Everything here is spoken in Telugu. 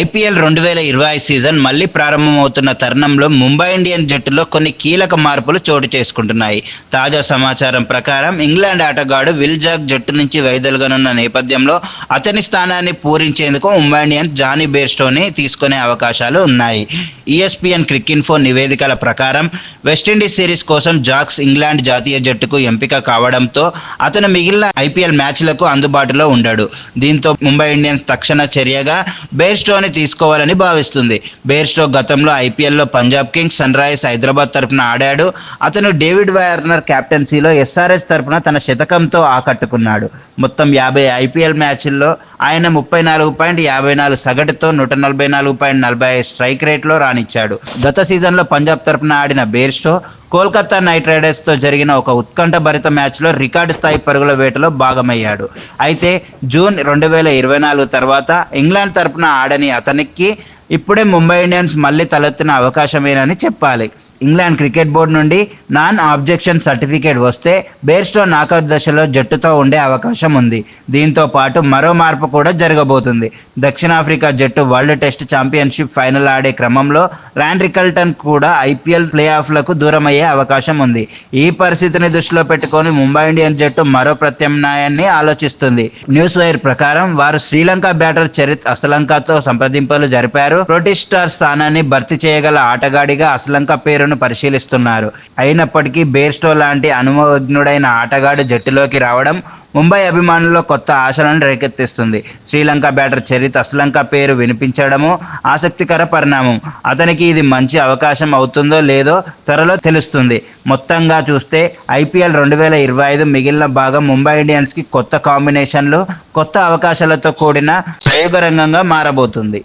ఐపీఎల్ రెండు వేల ఇరవై సీజన్ మళ్ళీ ప్రారంభమవుతున్న తరుణంలో ముంబై ఇండియన్స్ జట్టులో కొన్ని కీలక మార్పులు చోటు చేసుకుంటున్నాయి. తాజా సమాచారం ప్రకారం ఇంగ్లాండ్ ఆటగాడు విల్ జాక్ జట్టు నుంచి వైదొలగనున్న నేపథ్యంలో అతని స్థానాన్ని పూరించేందుకు ముంబై ఇండియన్స్ జానీ బేర్స్టోని తీసుకునే అవకాశాలు ఉన్నాయి. ఈఎస్పిఎన్ క్రికిన్ఫో నివేదికల ప్రకారం వెస్టిండీస్ సిరీస్ కోసం జాక్స్ ఇంగ్లాండ్ జాతీయ జట్టుకు ఎంపిక కావడంతో అతను మిగిలిన ఐపీఎల్ మ్యాచ్లకు అందుబాటులో ఉండడు. దీంతో ముంబై ఇండియన్స్ తక్షణ చర్యగా బేర్స్టోని తీసుకోవాలని భావిస్తుంది. బేర్స్టో గతంలో ఐపీఎల్లో Punjab Kings Sunrisers Hyderabad తరపున ఆడాడు. అతను డేవిడ్ వార్నర్ కెప్టెన్సీలో ఎస్ఆర్ఎస్ తరపున తన శతకంతో ఆకట్టుకున్నాడు. మొత్తం యాభై ఐపీఎల్ మ్యాచ్ల్లో ఆయన ముప్పై నాలుగు పాయింట్ యాభై నాలుగు సగటుతో నూట నలభై నాలుగు పాయింట్ నలభై ఐదు స్ట్రైక్ రేట్లో రాణించాడు. గత సీజన్లో పంజాబ్ తరపున ఆడిన బేర్స్టో కోల్కతా నైట్ రైడర్స్తో జరిగిన ఒక ఉత్కంఠభరిత మ్యాచ్లో రికార్డు స్థాయి పరుగుల వేటలో భాగమయ్యాడు. అయితే జూన్ రెండు వేల ఇరవై నాలుగు తర్వాత ఇంగ్లాండ్ తరపున ఆడని అతనికి ఇప్పుడే ముంబై ఇండియన్స్ మళ్ళీ తలెత్తిన అవకాశమేనని చెప్పాలి. ఇంగ్లాండ్ క్రికెట్ బోర్డు నుండి నాన్ ఆబ్జెక్షన్ సర్టిఫికేట్ వస్తే బేర్స్టో నాకౌట్ దశలో జట్టుతో ఉండే అవకాశం ఉంది. దీంతో పాటు మరో మార్పు కూడా జరగబోతుంది. దక్షిణాఫ్రికా జట్టు వరల్డ్ టెస్ట్ ఛాంపియన్షిప్ ఫైనల్ ఆడే క్రమంలో ర్యాన్ రికల్టన్ కూడా ఐపీఎల్ ప్లే ఆఫ్లకు దూరమయ్యే అవకాశం ఉంది. ఈ పరిస్థితిని దృష్టిలో పెట్టుకొని ముంబై ఇండియన్స్ జట్టు మరో ప్రత్యామ్నాయాన్ని ఆలోచిస్తుంది. న్యూస్ వైర్ ప్రకారం వారు శ్రీలంక బ్యాటర్ చరిత్ అసలంకతో సంప్రదింపులు జరిపారు. ప్రోటీస్ స్థానాన్ని భర్తీ చేయగల ఆటగాడిగా అసలంక పేరు పేరును పరిశీలిస్తున్నారు. అయినప్పటికీ బేర్స్టో లాంటి అనుభవజ్ఞుడైన ఆటగాడు జట్టులోకి రావడం ముంబై అభిమానుల్లో కొత్త ఆశలను రేకెత్తిస్తుంది. శ్రీలంక బ్యాటర్ చరిత్ అస్లంక పేరు వినిపించడము ఆసక్తికర పరిణామం. అతనికి ఇది మంచి అవకాశం అవుతుందో లేదో త్వరలో తెలుస్తుంది. మొత్తంగా చూస్తే ఐపీఎల్ రెండు వేల ఇరవై ఐదు మిగిలిన భాగం ముంబై ఇండియన్స్కి కొత్త కాంబినేషన్లు కొత్త అవకాశాలతో కూడిన ప్రయోగరంగంగా మారబోతుంది.